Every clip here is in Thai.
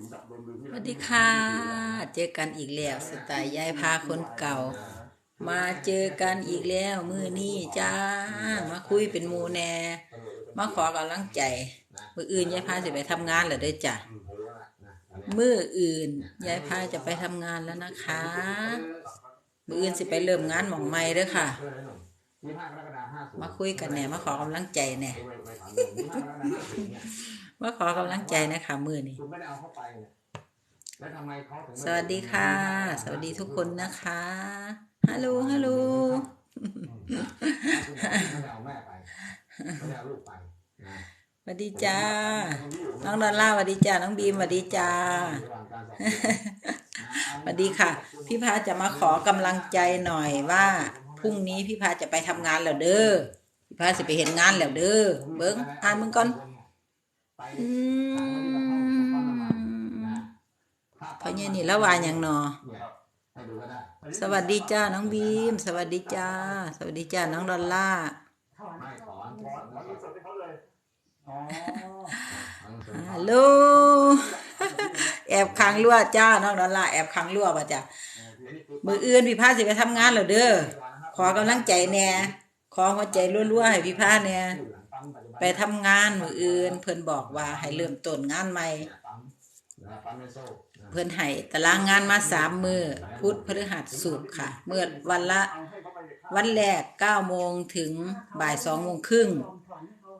สวัสดีค่ะ เจอกันอีกแล้วสไตล์ยายพาคนเก่า มาเจอกันอีกแล้วมือนี้จ้า มาคุยเป็นมูแหน่มาขอกำลังใจ มืออื่นยายพาสิไปทำงานแล้วเด้อจ้ะมืออื่นยายพาจะไปทำงานแล้วนะคะ มืออื่นสิไปเริ่มงานหมองไม่เด้อค่ะ มาคุยกันแหน่มาขอกำลังใจแหน่ มาขอกำลังใจนะคะมือนี้คุณไม่ได้เอาเข้าไปเนี่ยแล้วทำไมเขาถึงไม่สวัสดีค่ะ สวัสดีทุกคนนะคะฮัลโหลฮัลโหลไม่ได้เอาแม่ไปไม่ได้เอาลูกไปนะสวัสดีจ้า น้องดอลล่าร์สวัสดีจ้า น้องบีมสวัสดีจ้าระหว่างการสอบสวนสวัสดีค่ะ พี่พาจะมาขอกำลังใจหน่อยว่าพรุ่งนี้พี่พาจะไปทำงานแล้วเด้อพี่พาสิไปเห็นงานแล้วเด้อเบิ้งอ่านมึงก่อนไปอืม เพราะเนี่ยนี่ละวาอย่างนอเนี่ยให้ดูก็ได้สวัสดีจ้าน้องบีม สวัสดีจ้า สวัสดีจ้าน้องดอลล่าร์ไม่ถอนถอนแล้วก็ฮัลโหลแอบขังรั่วจ้าน้องดอลล่าร์แอบขังรั่วป่ะจ้ะมืออื่นพี่พาสิไปทำงานแล้วเด้อขอกำลังใจแหน่ขอหัวใจรัวๆให้พี่พาแหน่ ไปทำงานมืออื่น เพิ่นบอกว่าให้เริ่มต้นงานใหม่ เพิ่นให้ตารางงานมาสามมือพุธพฤหัสศุกร์ค่ะ เมื่อวันละ วันแรกเก้าโมงถึงบ่ายสองโมงครึ่ง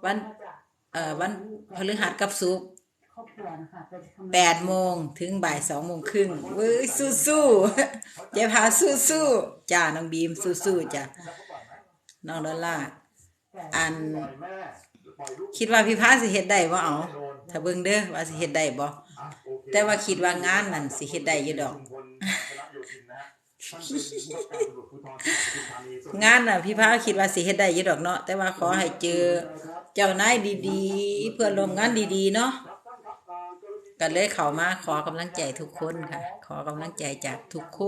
วันเอ่อวันพฤหัสกับศุกร์แปดโมงถึงบ่ายสองโมงครึ่งเว้ยสู้สู้ๆเจ๊พาสู้สู้ๆจ้าน้องบีมสู้สู้ๆจ้ะน้องดอลล่าอัน คิดว่าพี่พาสิเฮ็ดได้บ่เอาถ้าเบิ่งเด้อว่าสิเฮ็ดได้บ่แต่ว่าคิดว่างานนั่นสิเฮ็ดได้อยู่ดอก งานน่ะพี่พาคิดว่าสิเฮ็ดได้อยู่ดอกเนาะแต่ว่าขอให้เจอเจ้านายดีๆ เพื่อนร่วมงานดีๆ เนาะก็เลยเข้ามาขอกำลังใจทุกคนค่ะ ขอกำลังใจจากทุกค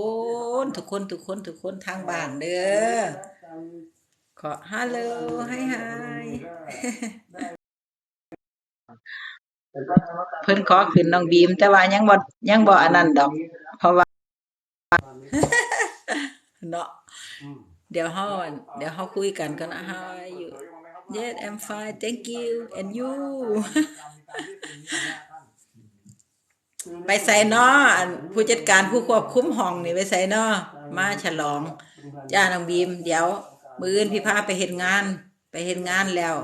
น ทุกคนทุกคนทุกคนทางบ้านเด้อ ขอฮัลโหลให้ไฮเพิ่นขอขึ้นน้องบีม แต่ว่ายังบ่ยังบ่อันนั้นดอก เพราะว่าเนาะเดี๋ยวเฮาอั่นเดี๋ยวเฮาคุยกันกันนะ How are you Yes I'm fine thank you and you ไปใส่เนาะอันผู้จัดการผู้ควบคุมห้องนี่ไปใส่เนาะมาฉลอง จ้าน้องบีม เดี๋ยว มื้ออื่นพี่พาไปเฮ็ดงาน ไปเฮ็ดงานแล้ว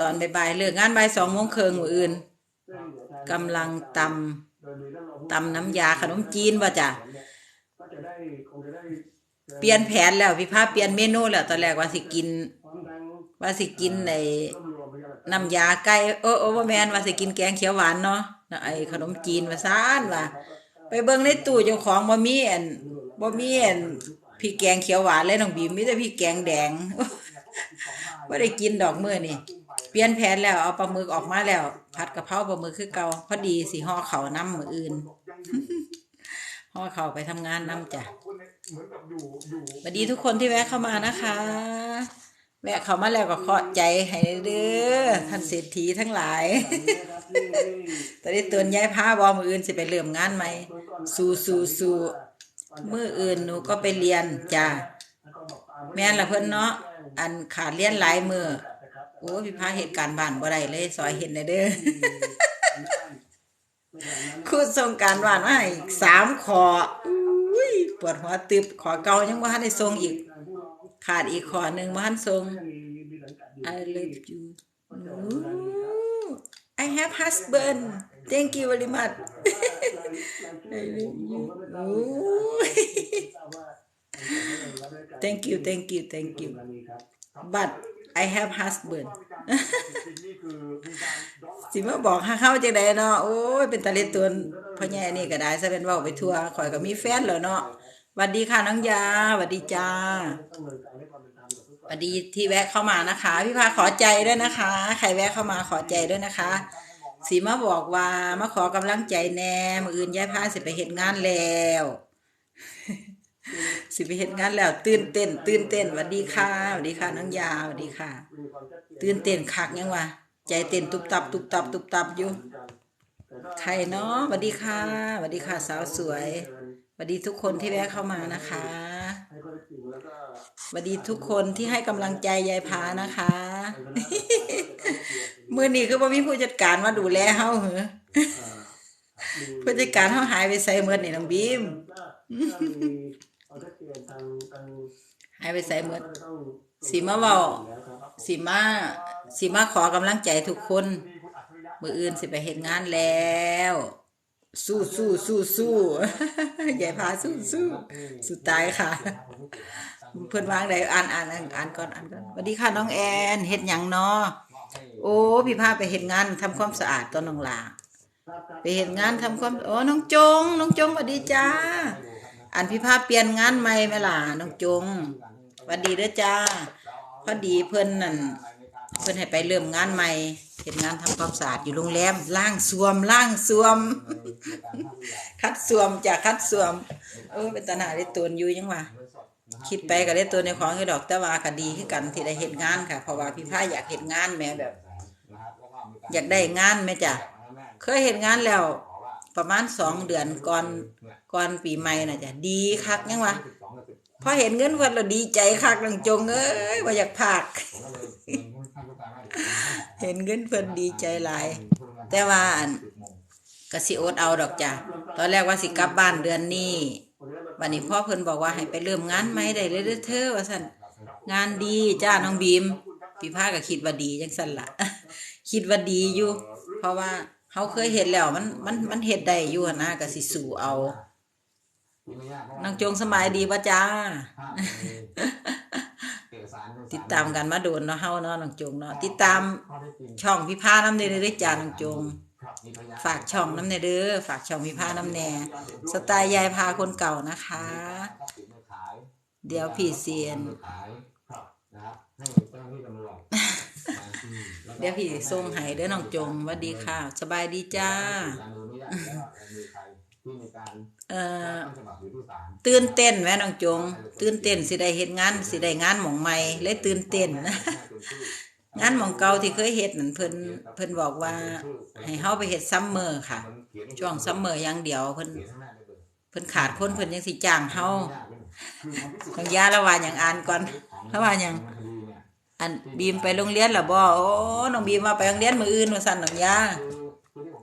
ตอนบ่ายๆเลิกงานบ่าย2โมงเครึ่งมื้ออื่นกำลังตำตำน้ำยาขนมจีนว่าจ้ะเปลี่ยนแผนแล้วพี่พาเปลี่ยนเมนูแล้วตอนแรกว่าสิกิน ว่าสิกินในน้ำยาไก่โอ้โอ้บ่แมนว่าสิกินแกงเขียวหวานเนาะไอขนมจีนว่าซ่านว่าไปเบิ่งในตู้เจ้าของบ่มีอันบ่มีอัน พริกแกงเขียวหวานเลยน้องบีมมีแต่พริกแกงแดงบ่ได้กินดอกมือนี่เปลี่ยนแผนแล้วเอาปลาหมึกออกมาแล้ว ผัดกะเพราปลาหมึกคือเก่าพอดีสิห่อเข้าวนํมื้ออื่นห่อเขาไปทำงานนํจ้ะสวัสดีทุกคนที่แวะเข้ามานะคะ แวะเข้ามาแล้วก็ขอใจให้เด้อท่านเศรษฐีทั้งหลายตอนนี้เตือนย้ายผ้าบอมืออื่นสิไปเริ่อมงานไหมสู้สู้สู้ มืออื่นหนูก็ไปเรียนจ้าแม่นละเพิ่นเนาะอันขาดเรียนหลายมือโอ้พี่พาเหตุการณ์บ้านบ่ได้เลยซอยเห็นได้เด้อครูส่งการบ้านมาให้อีกสามขออุ้ยปวดหัวตึบขอเก่ายังบ่ทันได้ส่งอีก ขาดอีกขอหนึ่งบ่ทันส่ง I love you Ooh, I have husband thank you very much Thank you thank you thank you but I have husband สิมาบอกหาเข้าจังไดเนาะโอ้ยเป็นตะเล็ดตัวพ่อใหญ่นี่ก็ได้ซะเป็นว้าไปทั่วข่อยก็มีแฟนแล้วเนาะหวัดดีค่ะน้องยาหวัดดีจ้าหวัดดีที่แวะเข้ามานะคะ พี่พาขอใจด้วยนะคะ ใครแวะเข้ามาขอใจด้วยนะคะ สีมาบอกว่ามาขอกำลังใจแน่มืออื่นยายพาสิไปเฮ็ดงานแล้ว สิไปเฮ็ดงานแล้ว ตื่นเต้น ตื่นเต้นหวัดดีค่ะหวัดดีค่ะน้องยาหวัดดีค่ะ ตื่นเต้นคักยังวะใจเต้นตุบตับ ตุบตับ ตุบตับอยู่ใครเนาะสวัสดีค่ะสวัสดีค่ะ สาวสวยสวัสดีทุกคนที่แวะเข้ามานะคะสวัสดีทุกคนที่ให้กำลังใจยายพานะคะ มื่อนี้คือว่ามีผู้จัดการมาดูแลเฮาเหรอผู้จัดการเฮาหายไปใส่เมื่อนี่น้องบีมหายไปใส่เมื่อสีมาเว้าสีมาสีมาขอกำลังใจทุกคน มืออื่นสิไปเห็นงานแล้ว สู้สู้สู้สู้ยายพาสู้สู้สุดตายค่ะ เพิ่นวางได้อ่านอ่านอ่านอ่านก่อนอ่านก่อนสวัสดีค่ะน้องแอนเฮ็ดหยังเนาะ โอ้พี่พาไปเฮ็ดงานทำความสะอาดตอนน้องลาไปเฮ็ดงานทำความโอ้น้องจง น้องจงสวัสดีจ้า อันพี่พาเปลี่ยนงานใหม่ไหมล่ะน้องจงสวัสดีเด้อจ้าพอดีเพิ่นนั่นเพิ่นให้ไปเริ่มงานใหม่เฮ็ดงานทำความสะอาดอยู่โรงแรมล้างสวมล้างสวม คัดสวมจากคัดสวมเออเป็นตนาได้ตนอยู่ยังว่า คิดไปก็ได้ตัวในของอยู่ดอกแต่ว่าก็ดีคือกันที่ได้เฮ็ดงานค่ะ เพราะว่าพี่พาอยากเฮ็ดงานแม่แบบ อยากได้งานแม่จ้ะเคยเฮ็ดงานแล้ว ประมาณสองเดือนก่อนก่อนปีใหม่น่ะจ้ะดีคักยังวะพอเห็นเงินเพิ่นแล้วดีใจคักนังจงเอ้ยว่าอยากพากเห็นเงินเพิ่นดีใจหลาย แต่ว่าอันกสิโอดเอาดอกจ้ะตอนแรกว่าสิกลับบ้านเดือนนี้ วันนี้พ่อเพิ่นบอกว่าให้ไปเริ่มงานใหมได้เลยเด้อเธอว่าซั่นงานดีจ้าน้องบีมพี่พาก็คิดว่าดีจังซั่นละคิดว่าดีอยู่ เพราะว่าเฮาเคยเฮ็ดแล้วมันมันมันเฮ็ดได้อยู่นะก็สิสู้เอานางจงสบายดีป่ะจ้า ติดตามกันมาโดนเนาะเฮาเนาะนางจงเนาะติดตามช่องพี่พาน้ำเด้อเด้อจ้านางจง ฝากช่องน้ำเนเด้อฝากช่องพี่พาน้ำแน่สไตล์ยายพาคนเก่านะคะ เดี๋ยวพี่เซียนเดี๋ยวพี่ส่งให้เด้อน้องจงหวัสดีค่ะ สบายดีจ้าเอ่อตื่นเต้นแม่น้องจง ตื่นเต้นสิได้เฮ็ดงานสิได้งานหม่องใหม่เลยตื่นเต้น งานหมองเก่าที่เคยเฮ็ดนั่นเพิ่นเพิ่นบอกว่าให้เฮาไปเฮ็ดซัมเมอร์ค่ะ ช่วงซัมเมอร์อย่างเดียวเพิ่นเพิ่นขาดคนเพิ่นยังสิจ้างเฮาของยาละว่าหยังอ่านก่อนละว่าหยังอันบีมไปโรงเรียนล่ะบ่โอ้น้องบีมว่าไปโรงเรียนมื้ออื่นว่าซั่นน้องยา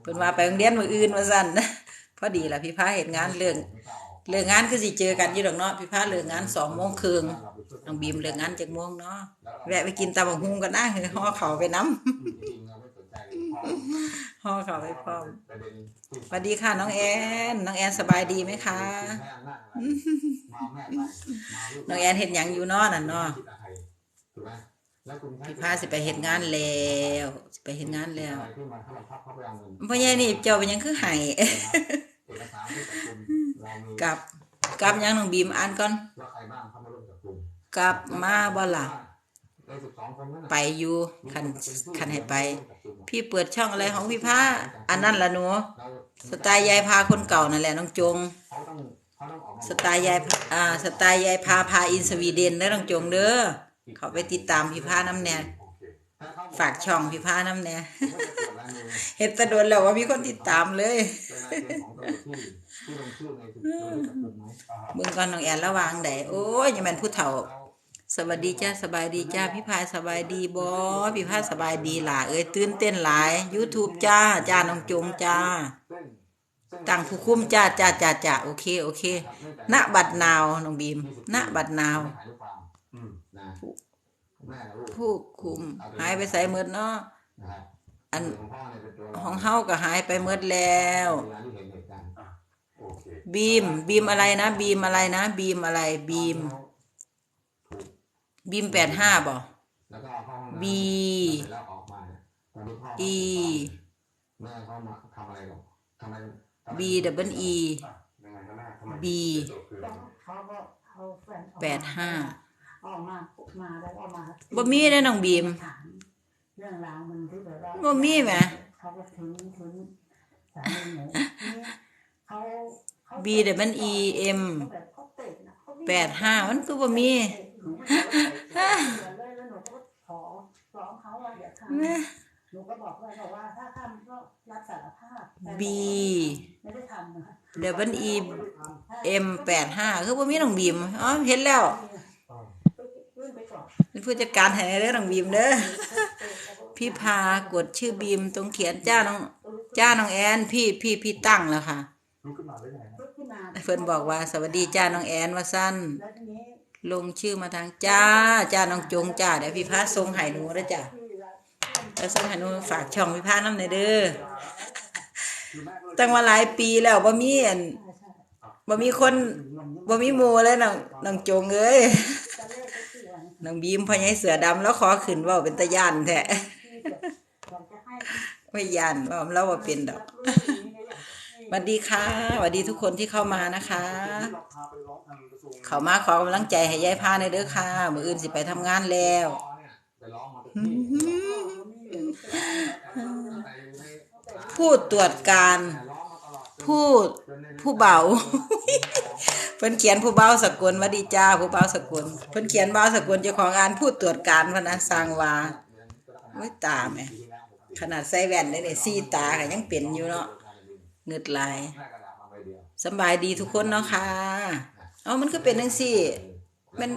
เพิ่นว่าไปโรงเรียนมื้ออื่นว่าซั่นพอดีล่ะพี่พาเฮ็ดงานเรื่อง เรื่องงานคือสิเจอกันอยู่ดอกเนาะพี่พาเลิกงาน2:30นครึ่งน้องบีมเลิกงานจักโมงเนาะแวะไปกินตำบักหุ่งกันนะห่อเขาไปนํห่อเขาไปพร้อมสวัสดีค่ะน้องแอนน้องแอนสบายดีไหมคะน้องแอนเห็นหยังอยู่เนอนั่นเนาะพี่พาสิไปเฮ็ดงานแล้วสิไปเฮ็ดงานแล้วพ่อใหญ่นี่เจ้าเป็นยังคือไห้ กลับกลับหยังน้องบีมอ่านก่อนกลับมาบ่ล่ะไปอยู่คันคันให้ไป พี่เปิดช่องอะไรของพี่พาอันนั้นล่ะหนูสไตล์ยายพาคนเก่านั่นแหละน้องจงสไตล์ยายอ่าสไตล์ยายพาพาอินสวีเดนเด้อน้องจงเด้อเขาไปติดตามพี่พาน้ำแน่ ฝากช่องพี่พาน้ำแน่เฮ็ดแตะโดนแล้วว่ามีคนติดตามเลยเบิ่งก่อนน้องแอนระวังได้โอ้ยยังแม่นผู้เฒ่า สวัสดีจ้าสบายดีจ้าพี่พายสบายดีบ่พี่พายสบายดีหล่ะเอ้ยตื่นเต้นหลาย YouTube จ้าจ้าน้องจงจ้าตั้งผู้คุมจ้าจ้าจ้าจ้าโอเคโอเคณบัดนาวน้องบีมณบัดนาว ผู้คุม หายไปใส่หมดเนาะอันของเฮาก็หายไปหมดแล้วบีมบีมอะไรนะบีมอะไรนะบีมอะไรบีม บีมแปดห้าบ่ B E แม่เขามาทำอะไรหรอทำไม B double E ยังไงก็แม่ทำไม B เขาก็เอาแฟนออกมแปดห้า ออกมามาแล้วเอามาบ่มีเด้อน้องบีม ถามเรื่องราวมันที่แบบว่าบ่มีแหม เขาก็ถึงถึงสามีหนูเขาเขา B double E M แบบเขาเตะนะเขาแปดห้ามันคือบ่มีหนูไม่เคยเตะเลยแล้วหนูก็ขอร้องเขาว่าอย่าทำ หนูหนูก็บอกเพื่อนบอกว่าถ้าทำก็รับสารภาพแต่ B ไม่ได้ทำนะคะ double E M แปดห้าคือบ่มีน้องบีมอ๋อเห็นแล้วยื่นไปก่อน เป็น ผู้จัดการให้เด้อน้องบีมเด้อพี่พากดชื่อบีมตรงเขียนจ้าน้องจ้าน้องแอนพี่พี่พี่ตั้งแล้วค่ะลุกขึ้นมาได้ยังไงนะลุกขึ้นมาเพิ่นบอกว่า สวัสดีจ้าน้องแอนว่าสั้นแล้วทีนี้ลงชื่อมาทางจ้า จ้าน้องจงจ้าเดี๋ยวพี่พาส่งให้หนูเด้อจ้ะที่เราแล้วส่งให้หนูฝากช่องพี่พานำหน่อยเด้อคือแม่ก็เลยตั้งมาหลายปีแล้วบ่มีอันใช่ใช่บ่มีคนบ่มีหมู่เลยน้องน้องจงเอ้ย น้องบีมพ่อใหญ่เสือดำแล้วขอขึ้นว้าเป็นตาย่านแท้ที่แบบอยากจะไม่ยานว่าเราบ่าเป็นดอกสวัสดีค่ะสวัสดีทุกคนที่เข้ามานะคะเข้างกระทรวงเขามาขอกำลังใจให้ยายพาในเด้อค่ะ มืออื่นสิไปทำงานแล้วไปร้องมาทุกที่ผู้ตรวจการร้องมาตลอดผู้ผู้เบา เพิ่นเขียนผู้เบาสกุลวัดดีจ้าผู้เบาสกุลเพิ่นเขียนเบาสกุลเจ้าของอ่านผู้ตรวจการพนะสร้างวาโอ้ยตาแม่ขนาดใส่แว่นได้เนี่ยสีตาก็ยังเป็นอยู่เนาะเงึดลายแม่กระดาสบายดีทุกคนเนาะค่ะเอามันก็เป็นจังซี่ มัน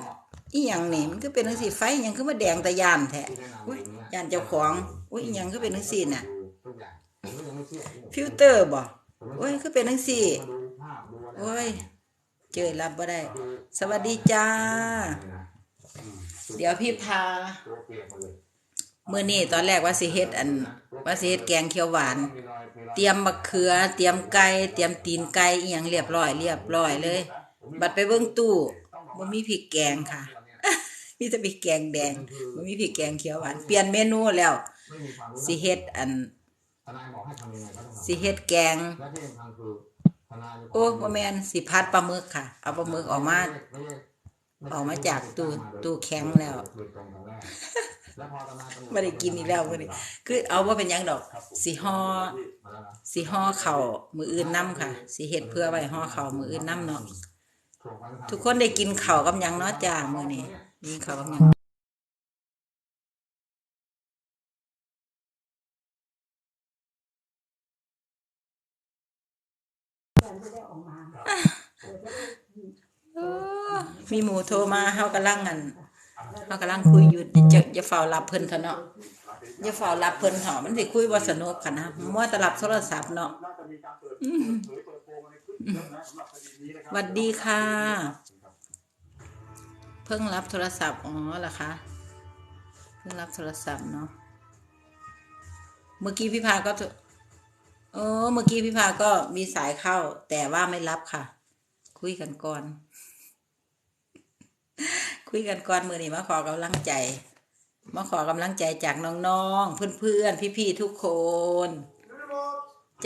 อีหยังนี่มันก็เป็นจังซี่ไฟยังคือมาแดงตะยานแท้อุ้ยยานเจ้าของอุ้ยอีหยังคือเป็นจังซี่น่ะทุกอย่างผมก็ยังไม่เชื่อฟิลเตอร์บ่โอ้ยคือเป็นจังซี่มาดูภาพดูอะไรโอ้ย เจอรับบ่ได้ สวัสดีจ้า เดี๋ยวพี่พาตัวเปียกหมดเลยมื้อนี้ตอนแรกว่าสิเฮ็ดอัน ว่าสิเฮ็ดแกงเขียวหวานมีรอยมีรอยเตรียมบักเขือ เตรียมไก่เตรียมตีนไก่อีหยังเรียบร้อยเรียบร้อยเลย บัดไปเบิ่งตู้บ่มีพริกแกงค่ะมีแต่พริกแกงแดงบ่มีพริกแกงเขียวหวานเปลี่ยนเมนูแล้วไม่มีความรู้สิเฮ็ดอันทนายบอกให้ทำยังไงก็ต้องทำสิเฮ็ดแกง และที่สำคัญคือทนายโอ้บ่แม่นสิพัดปลาหมึกค่ะ เอาปลาหมึกออกมา ออกมาจากตู้ตู้แข็งแล้วบ่ได้กินอีกแล้วมื้อนี้คือเอาบ่เป็นหยังดอก สิห่อสิห่อข้าวมื้ออื่นนํค่ะ สิเฮ็ดเพื่อไว้ห่อข้าวมื้ออื่นนํเนาะทุกคนได้กินข้าวกับหยังเนาะจ้ามื้อนี้กินข้าวกับหยัง เพื่อนจะได้ออกมาเดี๋ยวจะได้ เออ มีหมูโทรมาเฮากำลังอันเฮากำลังคุยอยู่จะจะเฝ้ารับเพิ่นเถอะเนาะอย่าเฝ้ารับเพิ่นเถอมันสิคุยบ่สนุกค่ะนะมัวต่รับโทรศัพท์เนาะสวัสดีค่ะ เพิ่งรับโทรศัพท์อ๋อเหรอคะเพิ่งรับโทรศัพท์เนาะเมื่อกี้พี่พาก็เออเมื่อกี้พี่พาก็มีสายเข้า แต่ว่าไม่รับค่ะ คุยกันก่อน คุยกันก่อนมือนี้มาขอกำลังใจ มาขอกำลังใจจากน้องๆ เพื่อนๆ พี่ๆ ทุกคน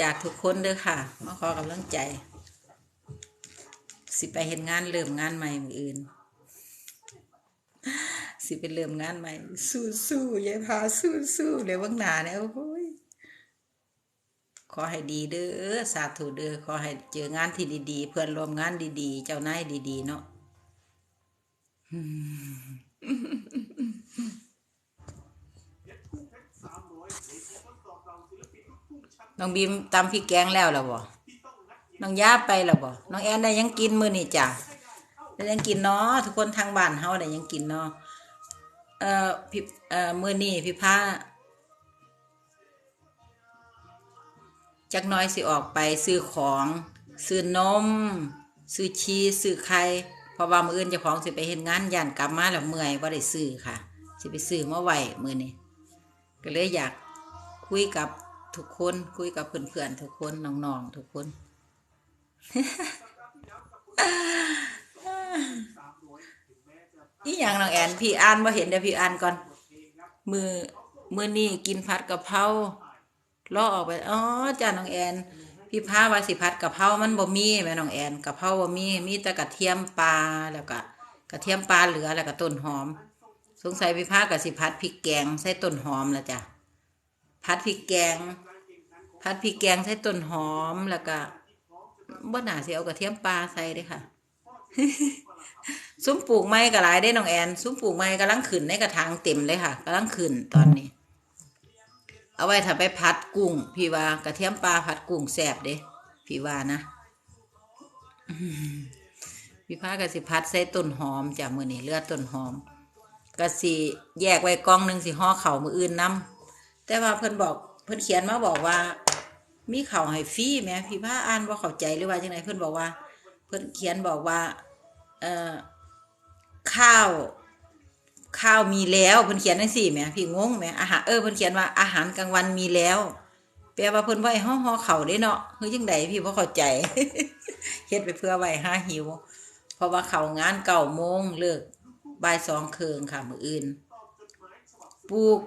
จากทุกคนเด้อค่ะ มาขอกำลังใจ สิไปเห็นงานเริ่มงานใหม่มืออื่น สิไปเริ่มงานใหม่ สู้สู้ๆยายพาสู้สู้ๆเดี๋ยวเบางหนาเนี่ยโอ้ยขอให้ดีเด้อสาธุเด้อขอให้เจองานที่ดีๆ เพื่อนร่วมงานดีๆ เจ้านายดีๆ เนาะ น้องบีมตำพริกแกงแล้วหรอบ่น้องย่าไปแล้วบ่น้องแอนได้ยังกินมือนี่จ้ะได้ยังกินเนาะทุกคนทางบ้านเฮาได้ยังกินเนาะเอ่อพี่เอ่อมือนี้พี่พาจักน้อยสิออกไปซื้อของ ซื้อนม ซื้อชีซื้อไข่ เพราะว่ามืออื่นเจ้าของสิไปเฮ็ดงานย่านกลับมาแล้วเมื่อยบ่าได้ซื้อค่ะ สิไปซื้อมาไหวมือนี้ก็เลยอยากคุยกับทุกคนคุยกับเพื่อนๆทุกคนน้องๆทุกคนอีหยังน้องแอนพี่อ่านมาเห็นเดี๋ยวพี่อ่านก่อน มือมือนี่กินผัดกะเพราล่อออกไปอ๋อจ้าน้องแอน พี่พาวาสิผัดกะเพรามันบ่มีแม่น้องแอนกะเพราบ่มีมีแต่กระเทียมปลาแล้วก็กระเทียมปลาเหลือแล้วก็ต้นหอม สงสัยพี่พากับสิผัดพริกแกงใส่ต้นหอมแล้วจ้ะผัดพริกแกงผัดพริกแกงใส่ต้นหอมแล้วก็บ่น่าสิเอากระเทียมปลาใส่ด้ค่ะ ซุ้มปลูกไม้ก็หลายได้น้องแอน ซุ้มปลูกไม้กำลังขึ้นในกระถางเต็มเลยค่ะกำลังขึ้นตอนนี้ เอาไว้ถ้าไปผัดกุ้ง พี่ว่ากระเทียมปลาผัดกุ้งแซ่บเด้พี่ว่านะพี่พาก็สิพัดใส่ต้นหอมจากมือนี่เลือดต้นหอมก็สิแยกไว้กล่องหนึ่งสิห่อเข่ามืออื่นนํแต่ว่าเพิ่นบอกเพิ่นเขียนมาบอกว่า มีเข่าให้ฟรีแหมพี่พาอ่านว่าเข้าใจหรือว่าจังไดเพิ่นบอกว่า เพิ่นเขียนบอกว่า เอ่อข้าว ข้าวมีแล้วเพิ่นเขียนจังซี่แหมพี่งงแหมอาหารเออเพิ่นเขียนว่าอาหารกลางวันมีแล้ว แปลว่าเพิ่นไว้ห่อห่อเข่าวเด้เนาะคือจังไดพี่บ่เข้าใจเฮ็ดไปเพื่อไว้หาหิว เพราะว่าเขางานเก่าโมงเลิกบ่ายสองเคืองค่ะมืออื่นปลูก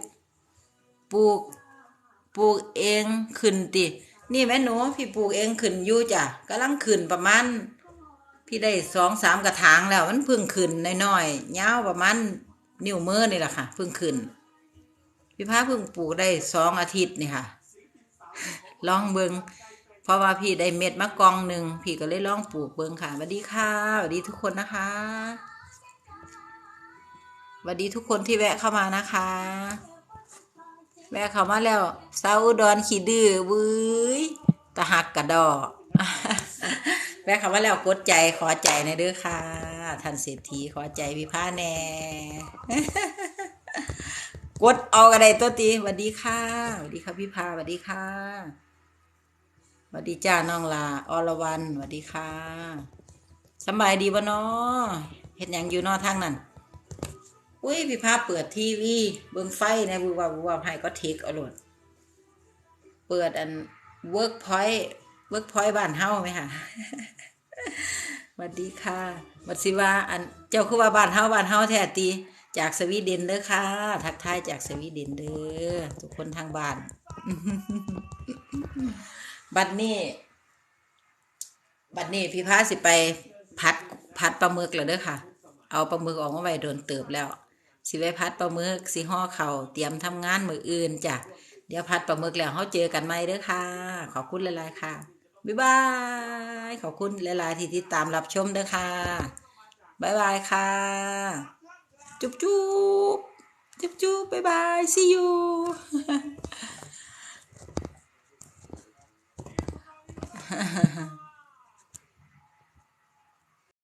ปลูกปลูกเองขึ้นติ นี่แม่หนูพี่ปลูกเองขึ้นอยู่จ้ะกำลังขึ้นประมาณพี่ได้สองสามกระถางแล้วมันเพิ่งขึ้นน้อยๆยาวประมาณ นิ้วมือนี่แหละค่ะเพิ่งขึ้นพี่พาเพิ่งปลูกได้สองอาทิตย์นี่ค่ะ ลองเบิงเพราะว่าพี่ได้เม็ดมะกองหนึ่งพี่ก็เลยลองปลูกเบิงค่ะสวัสดีค่ะสวัสดีทุกคนนะคะสวัสดีทุกคนที่แวะเข้ามานะคะ แวะเข้ามาแล้วสาอุดรขีดื้อวื้ยตะหักกระดอกแวะเข้ามาแล้วกดใจขอใจในเด้อค่ะ ท่านเศรษฐีขอใจพี่ผ้าแน่ กดเอากระไดตัวตีสวัสดีค่ะสวัสดีค่ะพี่พาสวัสดีค่ะสวัสดีจ้าน้องลาอรวรรณสวัสดีค่ะสบายดีบ่เนาะเห็นยังอยู่นอทางนั้นอุ้ยพี่พาเปิดทีวีเบิ่งไฟนะบูว่าบูว่าให้ก็เทคเอาหลดเปิดอันเวิร์กพอยต์เวิร์กพอยต์บ้านเฮาไหมค่ะสวัสดีค่ะ บัดสิว่าอันเจ้าคือว่าบ้านเฮาบ้านเฮาแท้ตีจากสวีเดนเด้อค่ะ ทักทายจากสวีเดนเด้อทุกคนทางบ้าน บัดนี้ บัดนี้พี่พาสิไปพัดพัดปลาหมึกแล้วเด้อค่ะ เอาปลาหมึกออกมาไว้โดนเติบแล้ว สิไปพัดปลาหมึกสิห่อเข่าเตรียมทำงานมืออื่นจ้ะเดี๋ยวพัดปลาหมึกแล้วเขาเจอกันไหมเด้อค่ะ ขอบคุณหลายๆค่ะ บ๊ายบาย ขอบคุณหลายๆที่ติดตามรับชมด้วยค่ะบายบายค่ะ จุ๊บจุ๊บจุ๊บจุ๊บบายบาย see you 哈哈哈。